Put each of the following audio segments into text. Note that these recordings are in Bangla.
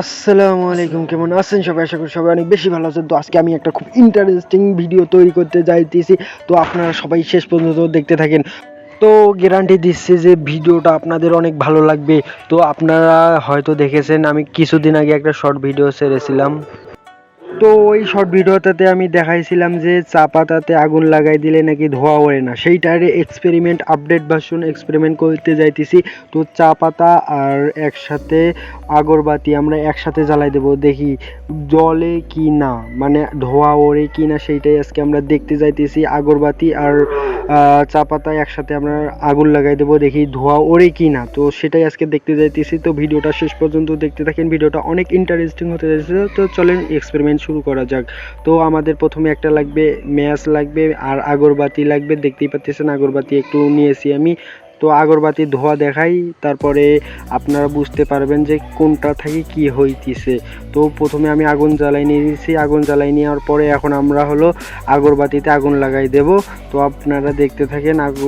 আসসালামু আলাইকুম, কেমন আছেন সবাই? আশা করি সবাই অনেক বেশি ভালো আছেন। তো আজকে আমি একটা খুব ইন্টারেস্টিং ভিডিও তৈরি করতে যাইতেছি। তো আপনারা সবাই শেষ পর্যন্ত দেখতে থাকেন। তো গ্যারান্টি দিচ্ছে যে ভিডিওটা আপনাদের অনেক ভালো লাগবে। তো আপনারা হয়তো দেখেছেন, আমি কিছুদিন আগে একটা শর্ট ভিডিও ছেড়েছিলাম। তো ওই শর্ট ভিডিওটাতে আমি দেখাইছিলাম যে চা পাতাতে আগুন লাগাই দিলে নাকি ধোয়া ওড়ে না। সেইটার এক্সপেরিমেন্ট আপডেট ভার্সন এক্সপেরিমেন্ট করতে যাইতেছি। তো চা পাতা আর একসাথে আগরবাতি আমরা একসাথে জ্বালাই দেবো। দেখি জলে কি না মানে ধোয়া ওড়ে কি না সেইটাই আজকে আমরা দেখতে যাইতেছি। আগরবাতি আর চা পাতা একসাথে আমরা আগুন লাগাই দেবো। দেখি ধোয়া ওড়ে কি না। তো সেটাই আজকে দেখতে যাইতেছি। তো ভিডিওটা শেষ পর্যন্ত দেখতে থাকেন। ভিডিওটা অনেক ইন্টারেস্টিং হতে যাচ্ছে তো চলেন এক্সপেরিমেন্ট শুরু করা যাক। তো আমাদের প্রথমে একটা লাগবে, ম্যাচ লাগবে আর আগরবাতি লাগবে। দেখতেই পাচ্ছেন আগরবাতি একটু নিয়েছি আমি। তো আগরবাতি ধোয়া দেখাই, তারপরে আপনারা বুঝতে পারবেন যে কোনটা থেকে কি হইতিছে। তো প্রথমে আমি আগুন জ্বালাই নিয়ে দিয়েছি আগুন জ্বালাই নেওয়ার পরে এখন আমরা হলো আগরবাতিতে আগুন লাগাই দেব। তো আপনারা দেখতে থাকেন, আগু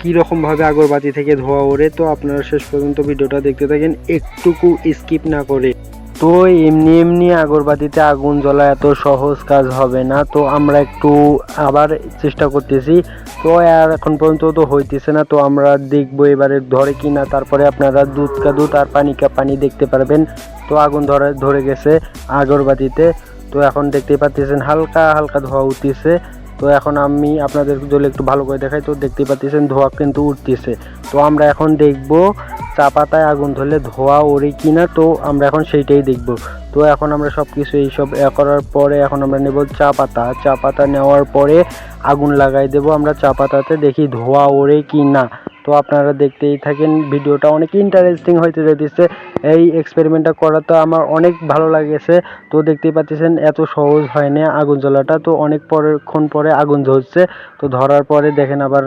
কীরকমভাবে আগরবাতি থেকে ধোয়া ওড়ে। তো আপনারা শেষ পর্যন্ত ভিডিওটা দেখতে থাকেন। একটুকু স্কিপ না করে। তো এমনি এমনি আগরবাতিতে আগুন জ্বলা, এত সহজ কাজ হবে না। তো আমরা একটু আবার চেষ্টা করতেছি। তো আর এখন পর্যন্ত তো হইতেছে না, তো আমরা দেখব এবারে ধরে কি না তারপরে আপনারা দুধ কা দুধ আর পানি কা পানি দেখতে পারবেন। তো আগুন ধরে ধরে গেছে আগরবাতিতে। তো এখন দেখতে পাচ্ছেন হালকা হালকা ধোয়া উঠতেছে। তো এখন আমি আপনাদের যদি একটু ভালো করে দেখাই, তো দেখতে পাচ্ছেন ধোয়া কিন্তু উঠতেছে। তো আমরা এখন দেখব চা পাতায় আগুন ধরলে ধোয়া ওড়ে কিনা, তো আমরা এখন সেইটাই দেখব। তো এখন আমরা সব কিছু এইসব করার পরে এখন আমরা নেব চা পাতা চা পাতা নেওয়ার পরে আগুন লাগাই দেব, আমরা চা পাতাতে দেখি ধোয়া ওড়ে কি না তো আপনারা দেখতেই থাকেন, ভিডিওটা অনেক ইন্টারেস্টিং হইতে যেতেছে এই এক্সপেরিমেন্টটা করা তো আমার অনেক ভালো লাগেছে। তো দেখতেই পাচ্ছেন, এত সহজ হয় না আগুন জ্বলাটা। তো অনেক পরেক্ষণ পরে আগুন জ্বলছে। তো ধরার পরে দেখেন আবার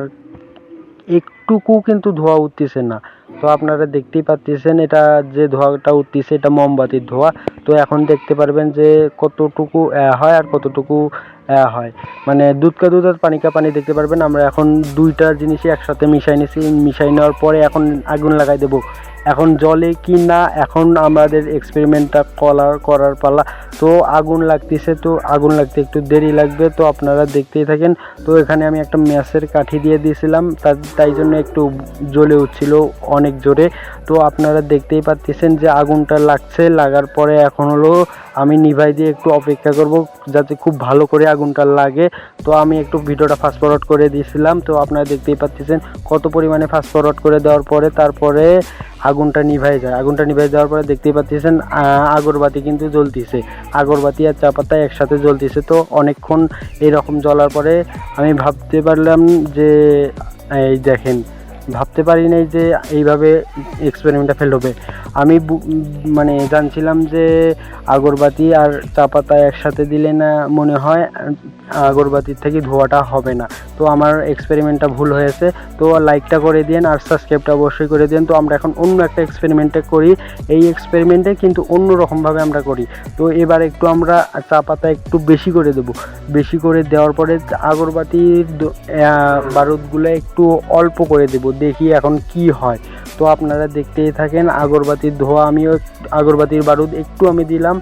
একটুকু কিন্তু ধোয়া উঠতেছে না। তো আপনারা দেখতেই পাচ্ছেন এটা যে ধোঁয়াটা উঠতেছে, এটা মোমবাতির ধোঁয়া। তো এখন দেখতে পারবেন যে কতটুকু হয় আর কতটুকু হয় মানে দুধ কা দুধ আর পানি কা পানি দেখতে পারবেন। আমরা এখন দুইটা জিনিসই একসাথে মিশাই নিছি। মিশাই নেওয়ার পরে এখন আগুন লাগাই দেবো। এখন জলে কি না, এখন আমাদের এক্সপেরিমেন্টটা করার করার পালা। তো আগুন লাগতেছে, তো আগুন লাগতে একটু দেরি লাগবে, তো আপনারা দেখতেই থাকেন। তো এখানে আমি একটা ম্যাচের কাঠি দিয়ে দিয়েছিলাম। তাই জন্য একটু জ্বলে উঠছিল অনেক জোরে। তো আপনারা দেখতেই পাচ্ছেন যে আগুনটা লাগছে। লাগার পরে এখন হলো আমি নিভাই দিয়ে একটু অপেক্ষা করব যাতে খুব ভালো করে আগুনটা লাগে। তো আমি একটু ভিডিওটা ফাস্ট ফরওয়ার্ড করে দিয়েছিলাম। তো আপনারা দেখতেই পাচ্ছেন কত পরিমাণে ফাস্ট ফরওয়ার্ড করে দেওয়ার পরে তারপরে আগুনটা নিভাই যায়। আগুনটা নিভাই দেওয়ার পরে দেখতেই পাচ্ছেন আগরবাতি কিন্তু জ্বলতিছে। আগরবাতি আর চা পাতা একসাথে জ্বলতিছে। তো অনেকক্ষণ এরকম জ্বলার পরে আমি ভাবতে পারলাম যে, এই দেখেন ভাবতে পারি নাই যে এইভাবে এক্সপেরিমেন্টটা ফেল হবে। আমি মানে জানছিলাম যে আগরবাতি আর চা পাতা একসাথে দিলে না মনে হয় আগরবাতির থেকে ধোয়াটা হবে না। তো আমার এক্সপেরিমেন্টটা ভুল হয়েছে। তো লাইকটা করে দিন আর সাবস্ক্রাইবটা অবশ্যই করে দিন তো আমরা এখন অন্য একটা এক্সপেরিমেন্টে করি। এই এক্সপেরিমেন্টে কিন্তু অন্য রকমভাবে আমরা করি। তো এবার একটু আমরা চা পাতা একটু বেশি করে দেব। বেশি করে দেওয়ার পরে আগরবাতির বারুদগুলো একটু অল্প করে দেব। দেখি এখন কি হয়। তো আপনারা দেখতেই থাকেন, আগরবাতির ধোয়া আমিও, আগরবাতির বারুদ একটু আমি দিলাম,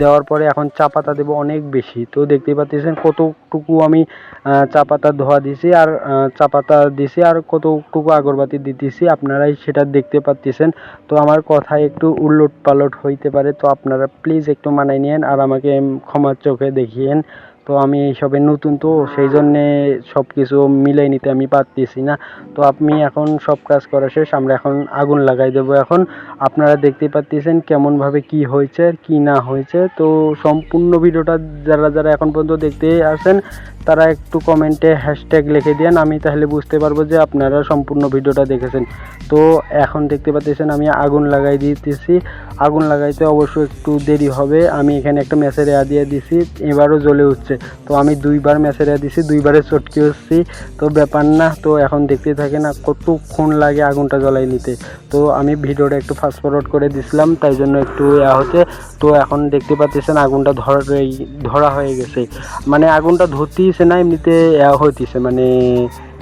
দেওয়ার পরে এখন চা পাতা দেবো অনেক বেশি। তো দেখতেই পাচ্ছেন কতটুকু আমি চা পাতার ধোয়া দিছি আর চা পাতা দিছি আর কতটুকু আগরবাতি দিতেছি, আপনারাই সেটা দেখতে পাচ্ছেন। তো আমার কথা একটু উলট পালট হইতে পারে, তো আপনারা প্লিজ একটু মানাই নিয়েন আর আমাকে ক্ষমার চোখে দেখিয়েন। তো আমি এইসবে নতুন তো সেই জন্যে সব কিছু মিলাই নিতে আমি পারতেছি না। তো আপনি এখন সব কাজ করা শেষ, আমরা এখন আগুন লাগাই দেবো এখন। আপনারা দেখতেই পাচ্ছেন কেমনভাবে কি হয়েছে আর কি না হয়েছে। তো সম্পূর্ণ ভিডিওটা যারা যারা এখন পর্যন্ত দেখতে আসেন তারা একটু কমেন্টে হ্যাশট্যাগ লিখে দেন আমি তাহলে বুঝতে পারব যে আপনারা সম্পূর্ণ ভিডিওটা দেখেছেন। তো এখন দেখতে পাচ্ছেন, আমি আগুন লাগাই দিতেছি। আগুন লাগাইতে অবশ্য একটু দেরি হবে। আমি এখানে একটা ম্যাচের এয়া দিয়ে দিছি, এবারও জ্বলে উঠছে। তো আমি দুইবার ম্যাচের এয়া দিছি, দুইবারে চটকে উঠছি তো ব্যাপার না, তো এখন দেখতে থাকে না কতক্ষণ লাগে আগুনটা জ্বলাই নিতে। তো আমি ভিডিওটা একটু ফাস্ট ফরওয়ার্ড করে দিছিলাম, তাই জন্য একটু ইয়া হচ্ছে। তো এখন দেখতে পাচ্ছেন, আগুনটা ধরা ধরা হয়ে গেছে। মানে আগুনটা ধরতেইছে না, এমনিতে হইতেছে মানে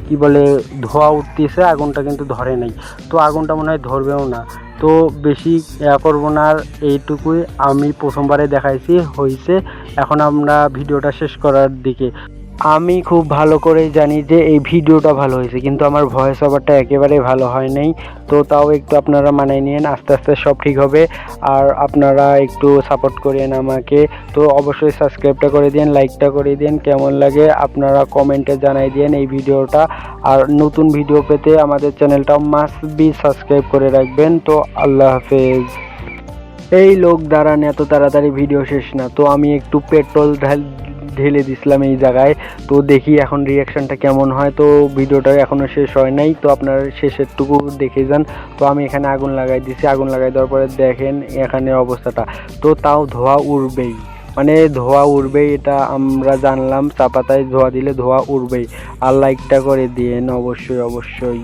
কি বলে, ধোয়া উঠতেছে, আগুনটা কিন্তু ধরে নাই। তো আগুনটা মনে হয় ধরবেও না। তো বেশি করব না আর এইটুকুই আমি প্রথমবারে দেখাইছি হয়েছে এখন আমরা ভিডিওটা শেষ করার দিকে। আমি খুব ভালো করেই জানি যে এই ভিডিওটা ভালো হয়েছে, কিন্তু আমার ভয়েস ওভারটা একেবারে ভালো হয় নাই। তো তাও একটু আপনারা মানায় নিন আস্তে আস্তে সব ঠিক হবে। আর আপনারা একটু সাপোর্ট করেন আমাকে। তো অবশ্যই সাবস্ক্রাইবটা করে দিন লাইকটা করে দিন কেমন লাগে আপনারা কমেন্টে জানাই দিন এই ভিডিওটা। আর নতুন ভিডিও পেতে আমাদের চ্যানেলটা মাস্ট বি সাবস্ক্রাইব করে রাখবেন। তো আল্লাহ হাফেজ। এই লোক দাঁড়ান, এত তাড়াতাড়ি ভিডিও শেষ না। তো আমি একটু পেট্রোল ঢাল দিছিলাম এই জায়গায়। তো দেখি এখন রিয়াকশানটা কেমন হয়। তো ভিডিওটা এখনও শেষ হয় নাই। তো আপনার শেষেরটুকু দেখে যান। তো আমি এখানে আগুন লাগাই দিছি। আগুন লাগাই দেওয়ার পরে দেখেন এখানে অবস্থাটা। তো তাও ধোয়া উড়বেই। মানে ধোয়া উড়বেই, এটা আমরা জানলাম। চা পাতায় ধোয়া দিলে ধোয়া উড়বেই। আর লাইকটা করে দিয়েন অবশ্যই অবশ্যই।